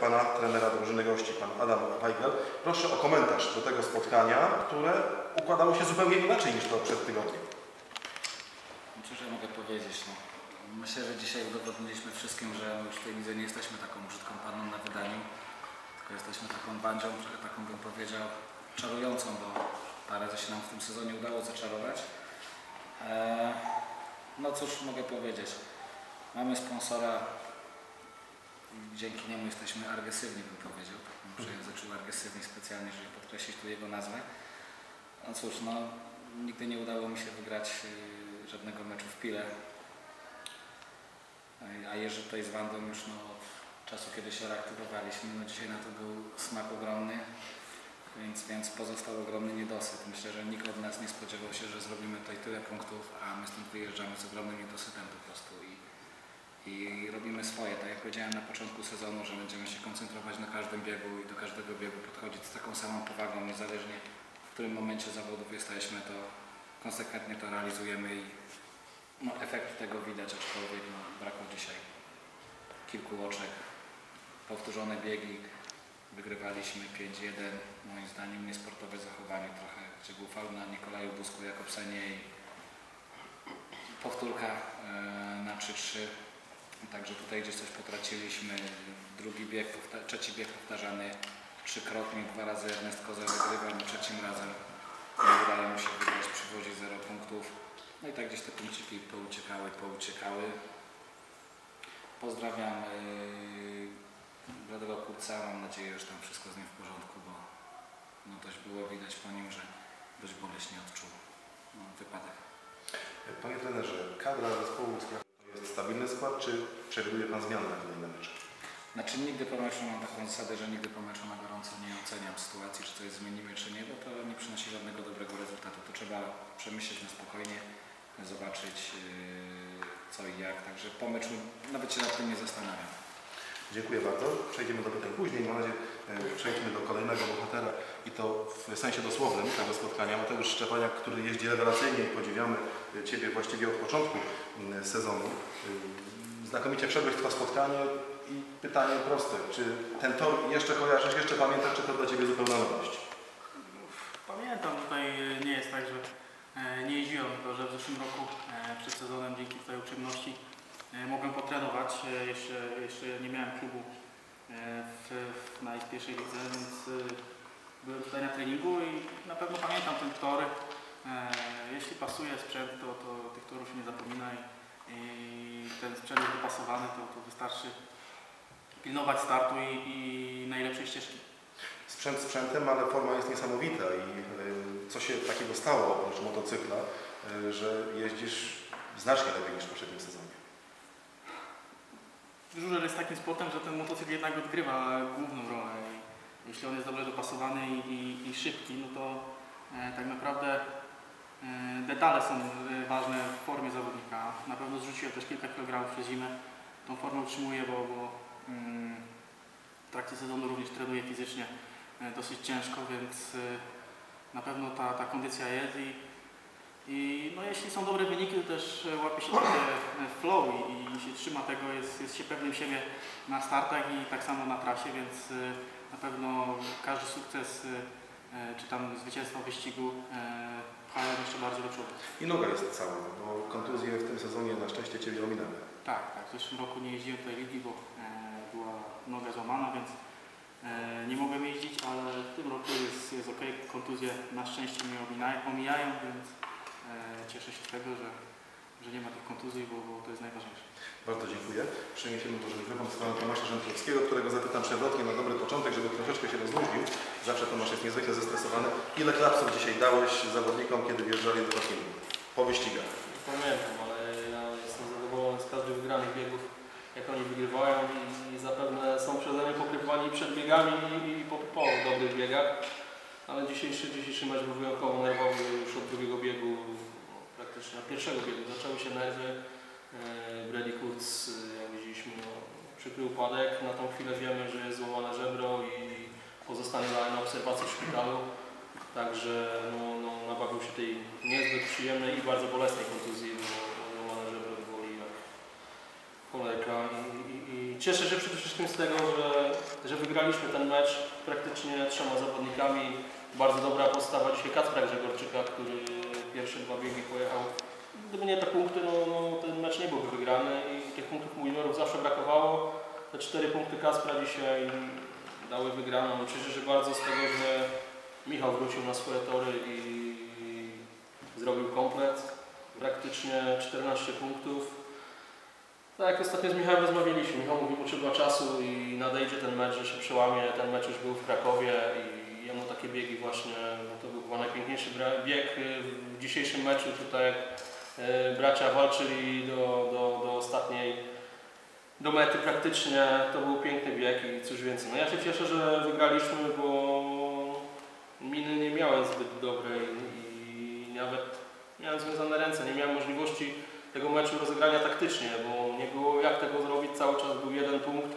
pana trenera drużyny gości, pan Adam Weigel. Proszę o komentarz do tego spotkania, które układało się zupełnie inaczej niż to przed tygodniem. Cóż ja mogę powiedzieć? No. Myślę, że dzisiaj udowodniliśmy wszystkim, że już w tej lidze nie jesteśmy taką brzydką panną na wydaniu, tylko jesteśmy taką bandzią, taką bym powiedział czarującą, bo parę razy się nam w tym sezonie udało zaczarować. Eee, no cóż mogę powiedzieć? Mamy sponsora, dzięki niemu jesteśmy agresywni, bym powiedział. Tak bym przejęzyczył agresywni specjalnie, żeby podkreślić tu jego nazwę. No cóż, no nigdy nie udało mi się wygrać yy, żadnego meczu w Pile. A- A Jerzy tutaj z Wandą już no, od czasu, kiedy się reaktywowaliśmy, no dzisiaj na to był smak ogromny, więc, więc pozostał ogromny niedosyt. Myślę, że nikt od nas nie spodziewał się, że zrobimy tutaj tyle punktów, a my stąd wyjeżdżamy z ogromnym niedosytem po prostu i, i robimy swoje. Tak jak powiedziałem na początku sezonu, że będziemy się koncentrować na każdym biegu i do każdego biegu podchodzić z taką samą powagą, niezależnie w którym momencie zawodów jesteśmy, to konsekwentnie to realizujemy i no, efekt tego widać, aczkolwiek no, brakło dzisiaj kilku oczek, powtórzone biegi, wygrywaliśmy 5-1, moim zdaniem niesportowe zachowanie trochę, gdzie był faul na Nikolaju Busku Jakobsenie i powtórka e, na 3-3, także tutaj gdzieś coś potraciliśmy, drugi bieg, trzeci bieg powtarzany trzykrotnie, dwa razy Ernest Koza wygrywa, no trzecim razem nie udaje mu się wygrać, przywozi 0 punktów. No i tak gdzieś te punkciki pouciekały, pouciekały. Pozdrawiam yy, Bladego Kurca, mam nadzieję, że tam wszystko z nim w porządku, bo no dość było widać po nim, że dość boleśnie odczuł no, wypadek. Panie trenerze, kadra zespołu stabilny skład, czy przewiduje pan zmiany na kolejne mecze? Znaczy nigdy po meczu mam taką zasadę, że nigdy po meczu na gorąco nie oceniam sytuacji, czy coś zmienimy, czy nie, bo to nie przynosi żadnego dobrego rezultatu. To trzeba przemyśleć na spokojnie, zobaczyć yy, co i jak. Także po meczu nawet się nad tym nie zastanawiam. Dziękuję bardzo. Przejdziemy do pytań później. Mam nadzieję, e, przejdźmy do kolejnego bohatera i to w sensie dosłownym tego spotkania. Mateusz Szczepaniak, który jeździ rewelacyjnie i podziwiamy Ciebie właściwie od początku m, sezonu. Y, Znakomicie w to spotkanie i pytanie proste. Czy ten tor jeszcze kojarzysz, jeszcze pamiętasz, czy to dla Ciebie zupełna nowość? Pamiętam, tutaj nie jest tak, że e, nie jeździłem, tylko że w zeszłym roku e, przed sezonem dzięki tej uprzejmości e, mogłem potrenować. Jeszcze, jeszcze nie miałem klubu w, w, na pierwszej lidze, więc byłem tutaj na treningu i na pewno pamiętam ten tor. E, Jeśli pasuje sprzęt, to, to tych torów się nie zapomina i, i ten sprzęt jest dopasowany, to, to wystarczy pilnować startu i, i najlepszej ścieżki. Sprzęt sprzętem, ale forma jest niesamowita i y, co się takiego stało oprócz motocykla, y, że jeździsz znacznie lepiej niż w poprzednim sezonie. Żużel jest takim sportem, że ten motocykl jednak odgrywa główną rolę. Jeśli on jest dobrze dopasowany i, i, i szybki, no to e, tak naprawdę e, detale są e, ważne w formie zawodnika. Na pewno zrzuciłem też kilka kilogramów przez zimę. Tą formę utrzymuję, bo, bo mm, w trakcie sezonu również trenuję fizycznie e, dosyć ciężko, więc e, na pewno ta, ta kondycja jest i, i no, jeśli są dobre wyniki, to też e, łapie się takie e, flow i, i się trzyma tego, jest, jest się pewnym siebie na startach i tak samo na trasie, więc e, na pewno każdy sukces czy tam zwycięstwo wyścigu pchają jeszcze bardziej do przodu. I noga jest cała, bo kontuzje w tym sezonie na szczęście Ciebie ominęły. Tak, tak. W zeszłym roku nie jeździłem tej ligi, bo była noga złamana, więc nie mogłem jeździć, ale w tym roku jest, jest ok. Kontuzje na szczęście mnie omijają, więc cieszę się z tego, że, że nie ma tych kontuzji, bo, bo to jest najważniejsze. Bardzo dziękuję. Przeniesiemy może mikrofon w stronę Tomasza Rzędkowskiego, którego zapytam przewrotnie na dobry początek, żeby troszeczkę się rozluźnił. Zawsze Tomasz jest niezwykle zestresowany. Ile klapsów dzisiaj dałeś zawodnikom, kiedy wjeżdżali do Kotwiny? Po wyścigach. Pamiętam, ale ja jestem zadowolony z każdych wygranych biegów, jak oni wygrywają i, i zapewne są przeze mnie pokrywani przed biegami i, i po, po dobrych biegach. Ale dzisiejszy, dzisiejszy mecz był wyjątkowo nerwowy już od drugiego biegu, no, praktycznie od pierwszego biegu zaczęły się nerwy. E, Brady Kurz, e, jak widzieliśmy, no, przykrył upadek. Na tą chwilę wiemy, że jest złamane żebro i pozostanie na obserwacji w szpitalu. Także no, no, nabawił się tej niezbyt przyjemnej i bardzo bolesnej kontuzji, bo złamane żebro boli jak cholerka i, i, i cieszę się przede wszystkim z tego, że, że wygraliśmy ten mecz praktycznie trzema zawodnikami. Bardzo dobra postawa dzisiaj Kacpra Grzegorczyka, który pierwsze dwa biegi pojechał. Gdyby nie te punkty, no, no ten mecz nie byłby wygrany i tych punktów mu juniorów zawsze brakowało. Te cztery punkty Kaspra dzisiaj dały wygraną. Cieszę się bardzo z tego, że Michał wrócił na swoje tory i zrobił komplet. Praktycznie 14 punktów. Tak jak ostatnio z Michałem rozmawialiśmy, Michał mówi, potrzeba czasu i nadejdzie ten mecz, że się przełamie. Ten mecz już był w Krakowie i jemu takie biegi właśnie, no to był chyba najpiękniejszy bieg w dzisiejszym meczu. Tutaj bracia walczyli do, do, do ostatniej, do mety praktycznie, to był piękny bieg i cóż więcej. No ja się cieszę, że wygraliśmy, bo miny nie miałem zbyt dobrej i nawet miałem związane ręce, nie miałem możliwości tego meczu rozegrania taktycznie, bo nie było jak tego zrobić, cały czas był jeden punkt,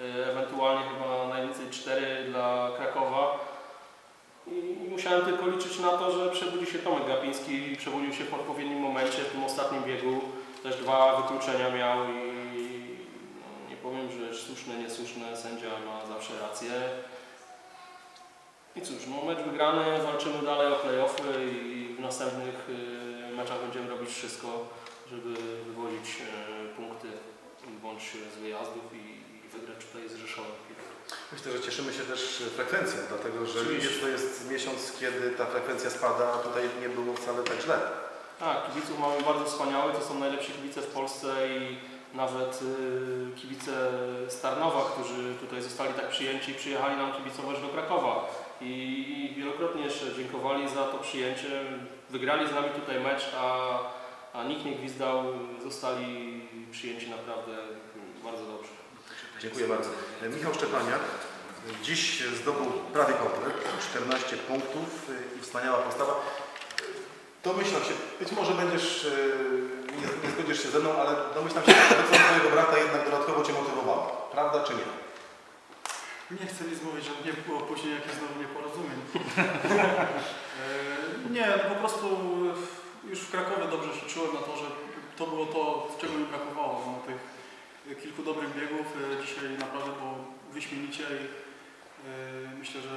y, ewentualnie chyba najwięcej cztery dla Krakowa. I i musiałem tylko liczyć na to, że przebudzi się Tomek Gapiński, przebudził się w odpowiednim momencie, w tym ostatnim biegu. Też dwa wykluczenia miał i nie powiem, że słuszne, niesłuszne, sędzia ma zawsze rację. I cóż, no mecz wygrany, walczymy dalej o play-offy i w następnych y, meczach będziemy robić wszystko, żeby wywozić y, punkty bądź z wyjazdów i, i wygrać tutaj z Rzeszowem. Myślę, że cieszymy się też frekwencją, dlatego że Oczywiście. to jest miesiąc, kiedy ta frekwencja spada, a tutaj nie było wcale tak źle. Tak, kibiców mamy bardzo wspaniałych, to są najlepsi kibice w Polsce i nawet y, kibice Starnowa, którzy tutaj zostali tak przyjęci, przyjechali nam kibicować do Krakowa i, i wielokrotnie jeszcze dziękowali za to przyjęcie. Wygrali z nami tutaj mecz, a, a nikt nie gwizdał, zostali przyjęci naprawdę bardzo dobrze. Dziękuję bardzo. Michał Szczepaniak dziś zdobył prawie komplet, 14 punktów i wspaniała postawa. Domyślam się, być może będziesz, e, nie, nie zgodzisz się ze mną, ale domyślam się, że obecność twojego brata jednak dodatkowo Cię motywowała. Prawda czy nie? Nie chcę nic mówić, żeby nie było później jakichś znowu nieporozumień. E, nie, po prostu już w Krakowie dobrze się czułem na to, że to było to, czego mi brakowało. No, tych kilku dobrych biegów. E, Dzisiaj naprawdę było wyśmienicie i e, myślę, że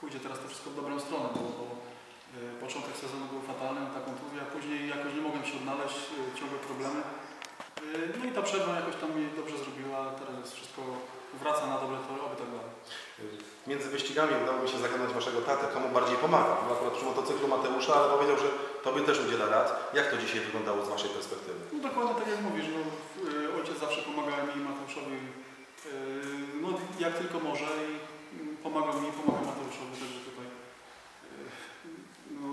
pójdzie teraz to wszystko w dobrą stronę, bo, bo e, początek sezonu był fatalny, ta kontuzja, później jakoś nie mogłem się odnaleźć, e, ciągle problemy. No i ta przerwa jakoś tam mi dobrze zrobiła, teraz jest wszystko wraca na dobre tory, oby tak dalej. Między wyścigami udało mi się zagadać Waszego tatę, komu bardziej pomaga. Był akurat przy motocyklu Mateusza, ale powiedział, że Tobie też udziela rad. Jak to dzisiaj wyglądało z Waszej perspektywy? No dokładnie tak jak mówisz, no, zawsze pomagał mi i Mateuszowi, y, no jak tylko może i pomagał mi, pomagał Mateuszowi, także tutaj y, no,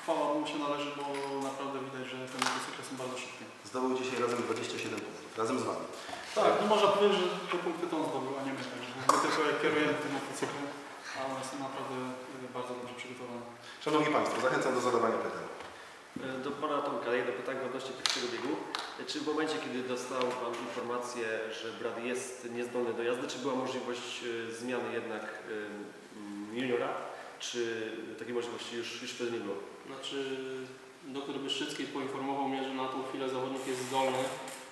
chwała mu się należy, bo naprawdę widać, że te motocykle są bardzo szybkie. Zdobył dzisiaj razem 27 punktów, razem z Wami. Tak, no można powiedzieć, że te punkty to on zdobył, a nie my, także my tylko kierujemy tym motocyklem, a one są naprawdę bardzo dobrze przygotowane. Szanowni Państwo, zachęcam do zadawania pytań. Do Pana Tomka, jedno pytanie odnośnie pierwszego biegu. Czy w momencie, kiedy dostał Pan informację, że brat jest niezdolny do jazdy, czy była możliwość e, zmiany jednak e, juniora? Czy takiej możliwości już, już wtedy nie było? Znaczy, doktor Byszczycki poinformował mnie, że na tą chwilę zawodnik jest zdolny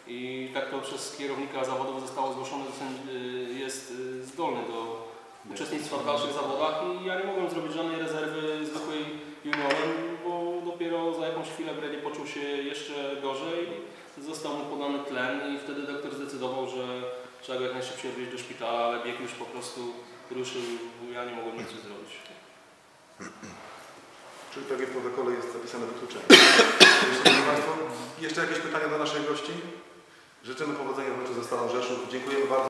i tak to przez kierownika zawodów zostało zgłoszone, że y, jest y, zdolny do uczestnictwa w dalszych zawodach i ja nie mogłem zrobić żadnej rezerwy zwykłej juniorem, bo dopiero za jakąś chwilę Brady poczuł się jeszcze gorzej, został mu podany tlen i wtedy doktor zdecydował, że trzeba go jak najszybciej odwieźć do szpitala, ale bieg już po prostu ruszył, ja nie mogłem nic zrobić. Czyli pewnie w protokole jest zapisane wykluczenie. Szanowni Państwo, jeszcze jakieś pytania do naszych gości? Życzymy powodzenia w meczu ze Stalą Rzeszów. Dziękujemy bardzo.